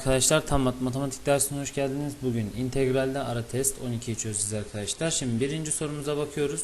Arkadaşlar tam mat- matematik dersine hoş geldiniz. Bugün integralde ara test 12'yi çözeceğiz arkadaşlar. Şimdi birinci sorumuza bakıyoruz.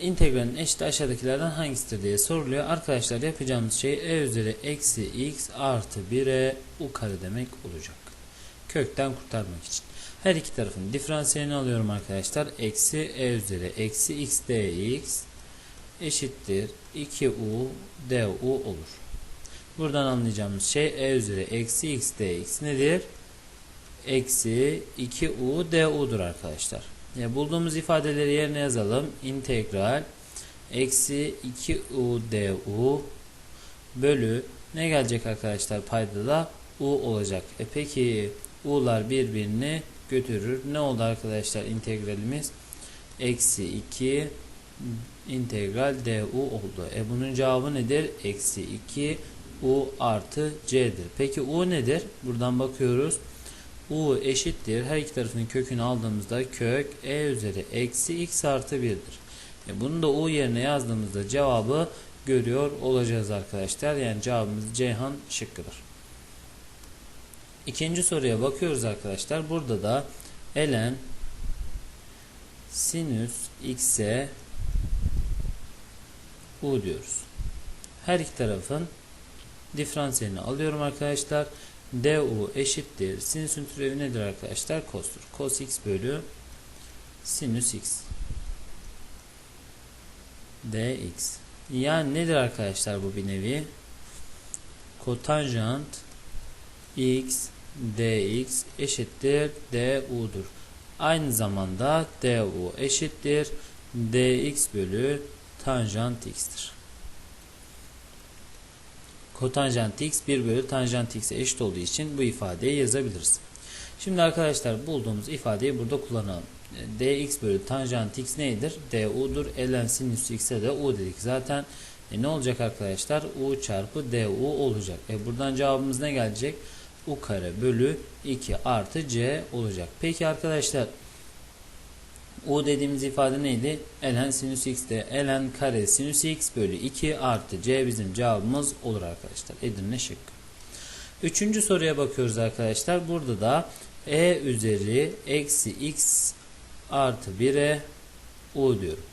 İntegralin eşiti aşağıdakilerden hangisidir diye soruluyor. Arkadaşlar yapacağımız şey e üzeri eksi x artı 1'e u kare demek olacak. Kökten kurtarmak için. Her iki tarafın diferansiyelini alıyorum arkadaşlar. Eksi e üzeri eksi x dx eşittir 2u du olur. Buradan anlayacağımız şey e üzeri eksi x dx nedir? Eksi 2u du'dur arkadaşlar. Ya bulduğumuz ifadeleri yerine yazalım. İntegral eksi 2u du bölü ne gelecek arkadaşlar payda da u olacak. E peki u'lar birbirini götürür. Ne oldu arkadaşlar integralimiz? Eksi 2 integral du oldu. E bunun cevabı nedir? Eksi 2 u artı c'dir. Peki u nedir? Buradan bakıyoruz. u eşittir. Her iki tarafının kökünü aldığımızda kök e üzeri eksi x artı 1'dir. E bunu da u yerine yazdığımızda cevabı görüyor olacağız arkadaşlar. Yani cevabımız Ceyhan şıkkıdır. İkinci soruya bakıyoruz arkadaşlar. Burada da ln sinüs x'e u diyoruz. Her iki tarafın diferansiyelini alıyorum arkadaşlar. du eşittir. Sinüsün türevi nedir arkadaşlar? Cos'tur. Cos x bölü sinüs x dx. Yani nedir arkadaşlar bu bir nevi? Kotanjant x dx eşittir du'dur. Aynı zamanda du eşittir dx bölü tanjant x'tir. Kotanjant x 1 bölü tanjant x'e eşit olduğu için bu ifadeyi yazabiliriz. Şimdi arkadaşlar bulduğumuz ifadeyi burada kullanalım. dx bölü tanjant x neydir? du'dur. ln sinüs x'e de u dedik. Zaten e, ne olacak arkadaşlar? u çarpı du olacak. E, buradan cevabımız ne gelecek? u kare bölü 2 artı c olacak. Peki arkadaşlar U dediğimiz ifade neydi? ln sinüs x'te ln kare sinüs x bölü 2 artı c bizim cevabımız olur arkadaşlar. Edirne şıkkı. Üçüncü soruya bakıyoruz arkadaşlar. Burada da e üzeri eksi x artı 1'e u diyorum.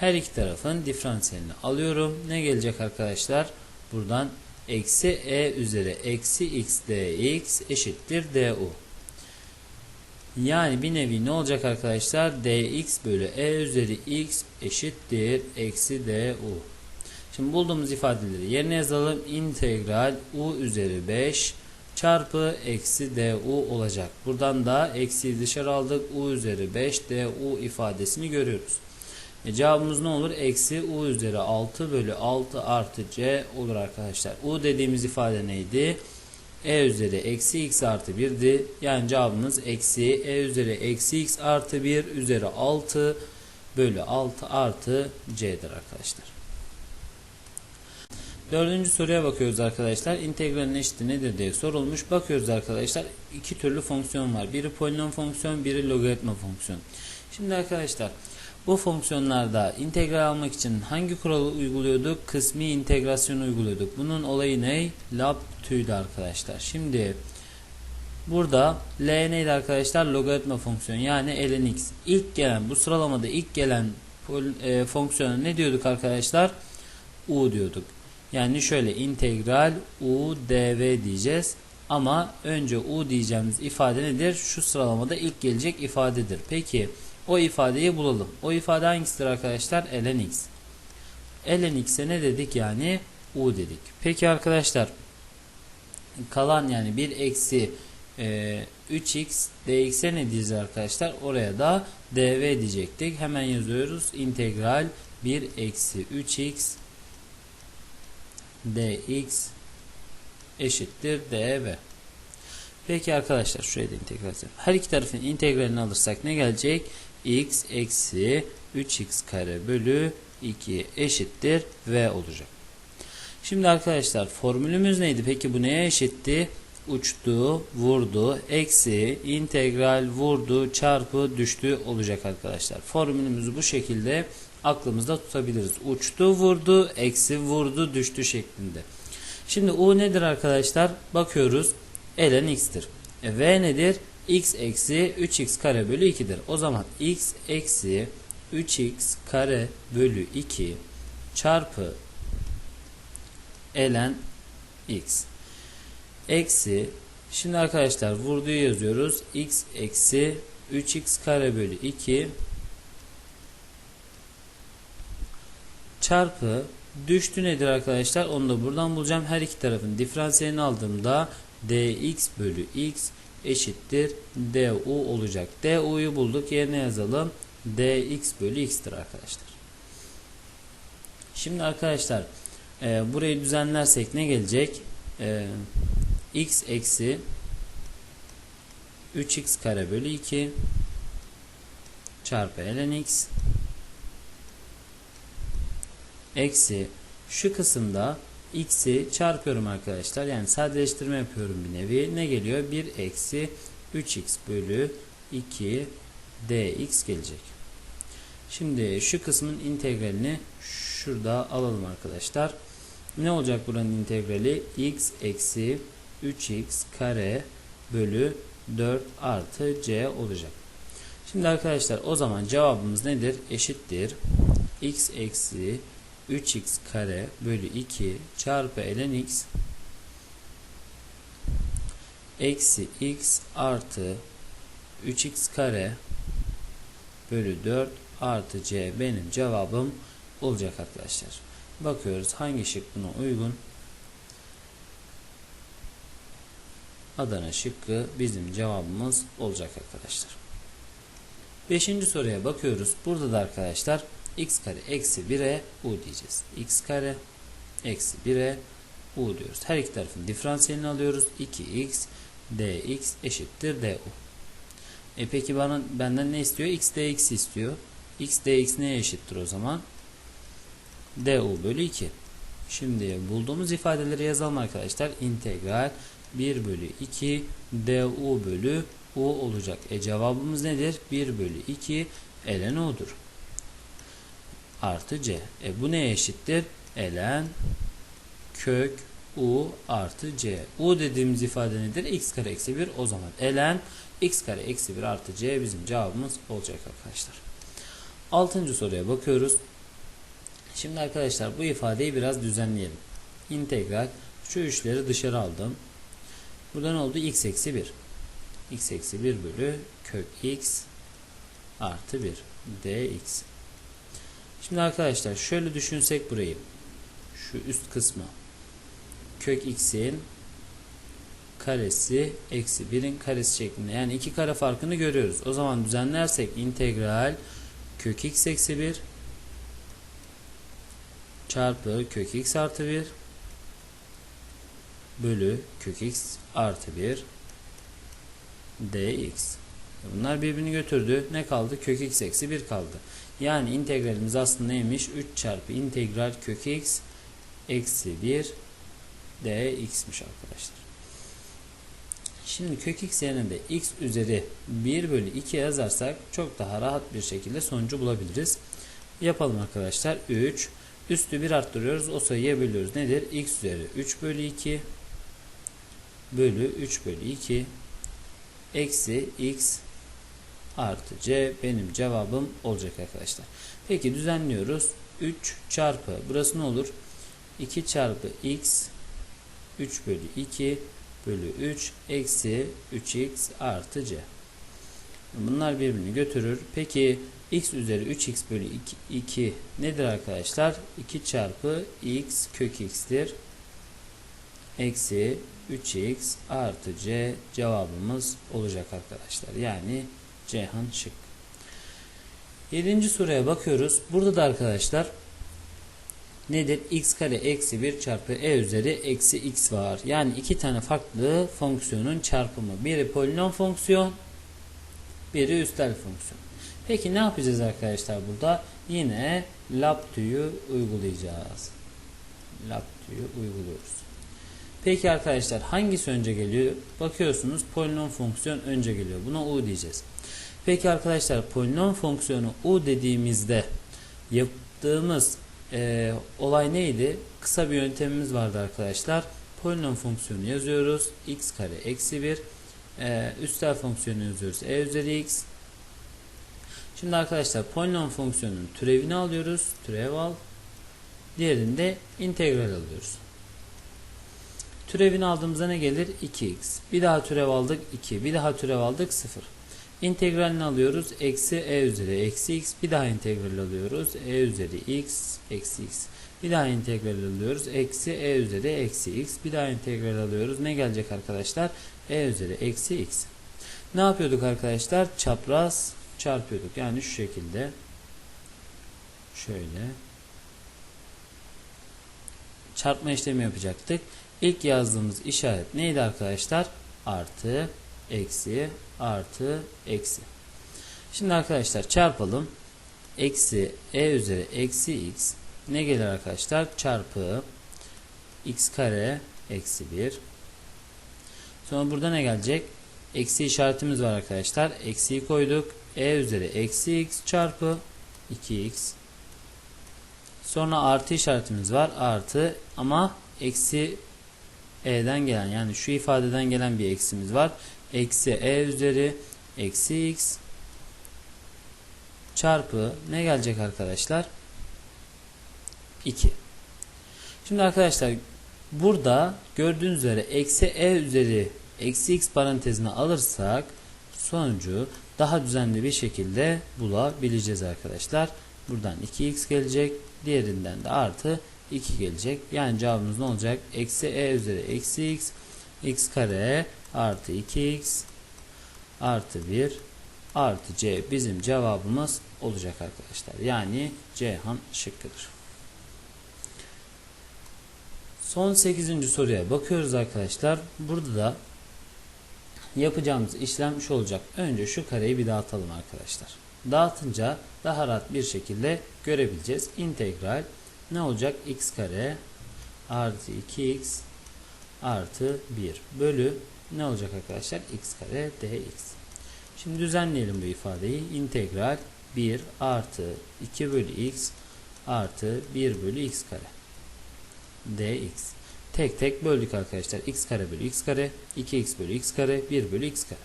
Her iki tarafın diferansiyelini alıyorum. Ne gelecek arkadaşlar? Buradan eksi e üzeri eksi x dx eşittir du. Yani bir nevi ne olacak arkadaşlar? dx bölü e üzeri x eşittir eksi du. Şimdi bulduğumuz ifadeleri yerine yazalım. İntegral u üzeri 5 çarpı eksi du olacak. Buradan da eksiyi dışarı aldık. u üzeri 5 du ifadesini görüyoruz. E cevabımız ne olur? Eksi u üzeri 6 bölü 6 artı c olur arkadaşlar. u dediğimiz ifade neydi? E üzeri eksi x artı 1'di. Yani cevabımız eksi e üzeri eksi x artı 1 üzeri 6 bölü 6 artı c'dir arkadaşlar. Dördüncü soruya bakıyoruz arkadaşlar. İntegralin eşiti nedir diye sorulmuş. Bakıyoruz arkadaşlar. iki türlü fonksiyon var. Biri polinom fonksiyon, biri logaritma fonksiyon. Şimdi arkadaşlar bu fonksiyonlarda integral almak için hangi kuralı uyguluyorduk? Kısmi integrasyon uyguluyorduk. Bunun olayı ne? Lab tüydü arkadaşlar. Şimdi burada L neydi arkadaşlar? Logaritma fonksiyon yani ln x. İlk gelen bu sıralamada ilk gelen e, fonksiyona ne diyorduk arkadaşlar? U diyorduk. Yani şöyle integral u dv diyeceğiz. Ama önce u diyeceğimiz ifade nedir? Şu sıralamada ilk gelecek ifadedir. Peki o ifadeyi bulalım. O ifade hangisidir arkadaşlar? ln x. ln x'e ne dedik yani? u dedik. Peki arkadaşlar kalan yani 1 eksi e, 3x dx'e ne diyeceğiz arkadaşlar? Oraya da dv diyecektik. Hemen yazıyoruz. İntegral 1 eksi 3x dx eşittir dv. Peki arkadaşlar şuraya da integral. Her iki tarafın integralini alırsak ne gelecek? X eksi 3x kare bölü 2 eşittir v olacak. Şimdi arkadaşlar formülümüz neydi? Peki bu neye eşitti? Uçtu, vurdu, eksi, integral, vurdu, çarpı, düştü olacak arkadaşlar. Formülümüzü bu şekilde aklımızda tutabiliriz. Uçtu, vurdu, eksi, vurdu, düştü şeklinde. Şimdi u nedir arkadaşlar? Bakıyoruz. ln x'tir. E, v nedir? X eksi 3x kare bölü 2'dir. O zaman x eksi 3x kare bölü 2 çarpı ln x. Eksi şimdi arkadaşlar vurduğu yazıyoruz. X eksi 3x kare bölü 2 çarpı düştü nedir arkadaşlar? Onu da buradan bulacağım. Her iki tarafın diferansiyelini aldığımda dx bölü x eşittir du olacak. du'yu bulduk. Yerine yazalım. dx bölü x'tir arkadaşlar. Şimdi arkadaşlar e, burayı düzenlersek ne gelecek? E, x eksi 3x kare bölü 2 çarpı ln x eksi şu kısımda x'i çarpıyorum arkadaşlar. Yani sadeleştirme yapıyorum bir nevi. Ne geliyor? 1 eksi 3x bölü 2 dx gelecek. Şimdi şu kısmın integralini şurada alalım arkadaşlar. Ne olacak buranın integrali? x eksi 3x kare bölü 4 artı c olacak. Şimdi arkadaşlar o zaman cevabımız nedir? Eşittir. x eksi 3x kare bölü 2 çarpı ln x eksi x artı 3x kare bölü 4 artı c benim cevabım olacak arkadaşlar. Bakıyoruz hangi şık buna uygun. Adana şıkkı bizim cevabımız olacak arkadaşlar. Beşinci soruya bakıyoruz. Burada da arkadaşlar x kare eksi 1'e u diyeceğiz. x kare eksi 1'e u diyoruz. Her iki tarafın diferansiyelini alıyoruz. 2x dx eşittir du. E peki bana benden ne istiyor? x dx istiyor. x dx neye eşittir o zaman? du bölü 2. Şimdi bulduğumuz ifadeleri yazalım arkadaşlar. İntegral 1 bölü 2 du bölü u olacak. E cevabımız nedir? 1 bölü 2 ln u'dur artı c. E bu neye eşittir? ln kök u artı c. u dediğimiz ifade nedir? x kare eksi 1 o zaman ln x kare eksi 1 artı c bizim cevabımız olacak arkadaşlar. Altıncı soruya bakıyoruz. Şimdi arkadaşlar bu ifadeyi biraz düzenleyelim. İntegral şu üçleri dışarı aldım. Burada ne oldu? x eksi 1. x eksi 1 bölü kök x artı 1 dx. Şimdi arkadaşlar şöyle düşünsek burayı. Şu üst kısmı. Kök x'in karesi eksi 1'in karesi şeklinde. Yani iki kare farkını görüyoruz. O zaman düzenlersek integral kök x eksi 1 çarpı kök x artı 1 bölü kök x artı 1 dx. Bunlar birbirini götürdü. Ne kaldı? Kök x eksi 1 kaldı. Yani integralimiz aslında neymiş? 3 çarpı integral kök x eksi 1 dx'miş arkadaşlar. Şimdi kök x yerine de x üzeri 1 bölü 2 yazarsak çok daha rahat bir şekilde sonucu bulabiliriz. Yapalım arkadaşlar. 3 üstü 1 arttırıyoruz. O sayıya bölüyoruz. Nedir? x üzeri 3 bölü 2 bölü 3 bölü 2 eksi x artı c benim cevabım olacak arkadaşlar. Peki düzenliyoruz. 3 çarpı burası ne olur? 2 çarpı x 3 bölü 2 bölü 3 eksi 3x artı c. Bunlar birbirini götürür. Peki x üzeri 3x bölü 2, 2 nedir arkadaşlar? 2 çarpı x kök x'tir. Eksi 3x artı c cevabımız olacak arkadaşlar. Yani Ceyhan şık. Yedinci soruya bakıyoruz. Burada da arkadaşlar nedir? x kare eksi 1 çarpı e üzeri eksi x var. Yani iki tane farklı fonksiyonun çarpımı. Biri polinom fonksiyon, biri üstel fonksiyon. Peki ne yapacağız arkadaşlar burada? Yine Laptü'yü uygulayacağız. Laptü'yü uyguluyoruz. Peki arkadaşlar hangisi önce geliyor? Bakıyorsunuz polinom fonksiyon önce geliyor. Buna u diyeceğiz. Peki arkadaşlar polinom fonksiyonu u dediğimizde yaptığımız e, olay neydi? Kısa bir yöntemimiz vardı arkadaşlar. polinom fonksiyonu yazıyoruz. x kare eksi 1. Ee, üstel fonksiyonu yazıyoruz. e üzeri x. Şimdi arkadaşlar polinom fonksiyonunun türevini alıyoruz. Türev al. Diğerinde integral alıyoruz. Türevini aldığımızda ne gelir? 2x. Bir daha türev aldık 2. Bir daha türev aldık 0. İntegralini alıyoruz. Eksi e üzeri eksi x. Bir daha integral alıyoruz. e üzeri x eksi x. Bir daha integral alıyoruz. Eksi e üzeri eksi x. Bir daha integral alıyoruz. Ne gelecek arkadaşlar? e üzeri eksi x. Ne yapıyorduk arkadaşlar? Çapraz çarpıyorduk. Yani şu şekilde. Şöyle. Çarpma işlemi yapacaktık. İlk yazdığımız işaret neydi arkadaşlar? Artı, eksi, artı, eksi. Şimdi arkadaşlar çarpalım. Eksi e üzeri eksi x ne gelir arkadaşlar? Çarpı x kare eksi 1. Sonra burada ne gelecek? Eksi işaretimiz var arkadaşlar. Eksiyi koyduk. e üzeri eksi x çarpı 2x. Sonra artı işaretimiz var. Artı ama eksi e'den gelen yani şu ifadeden gelen bir eksimiz var. Eksi e üzeri eksi x çarpı ne gelecek arkadaşlar? 2. Şimdi arkadaşlar burada gördüğünüz üzere eksi e üzeri eksi x parantezine alırsak sonucu daha düzenli bir şekilde bulabileceğiz arkadaşlar. Buradan 2x gelecek. Diğerinden de artı 2 gelecek. Yani cevabımız ne olacak? Eksi e üzeri eksi x x kare artı 2x artı 1 artı c bizim cevabımız olacak arkadaşlar. Yani Cihan şıkkıdır. Son 8. soruya bakıyoruz arkadaşlar. Burada da yapacağımız işlem şu olacak. Önce şu kareyi bir dağıtalım arkadaşlar. Dağıtınca daha rahat bir şekilde görebileceğiz. İntegral ne olacak? x kare artı 2x artı 1 bölü ne olacak arkadaşlar? x kare dx. Şimdi düzenleyelim bu ifadeyi. İntegral 1 artı 2 bölü x artı 1 bölü x kare dx. Tek tek böldük arkadaşlar. x kare bölü x kare 2x bölü x kare 1 bölü x kare.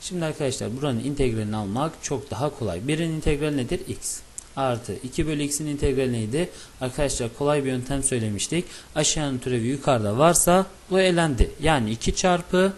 Şimdi arkadaşlar buranın integralini almak çok daha kolay. Birin integrali nedir? x. Artı 2 bölü x'in integrali neydi? Arkadaşlar kolay bir yöntem söylemiştik. Aşağının türevi yukarıda varsa bu elendi. Yani 2 çarpı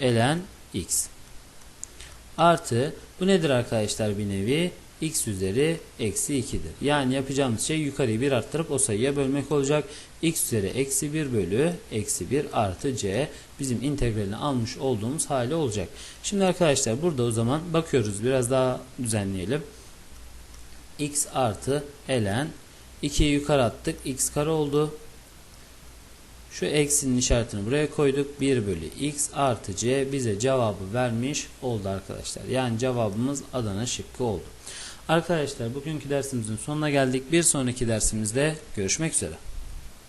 elen x. Artı bu nedir arkadaşlar bir nevi? x üzeri eksi 2'dir. Yani yapacağımız şey yukarıyı bir arttırıp o sayıya bölmek olacak. x üzeri eksi 1 bölü eksi 1 artı c bizim integralini almış olduğumuz hali olacak. Şimdi arkadaşlar burada o zaman bakıyoruz biraz daha düzenleyelim. X artı ln 2'yi yukarı attık x kare oldu. Şu eksinin işaretini buraya koyduk. 1 bölü x artı c bize cevabı vermiş oldu arkadaşlar. Yani cevabımız Adana şıkkı oldu. Arkadaşlar bugünkü dersimizin sonuna geldik. Bir sonraki dersimizde görüşmek üzere.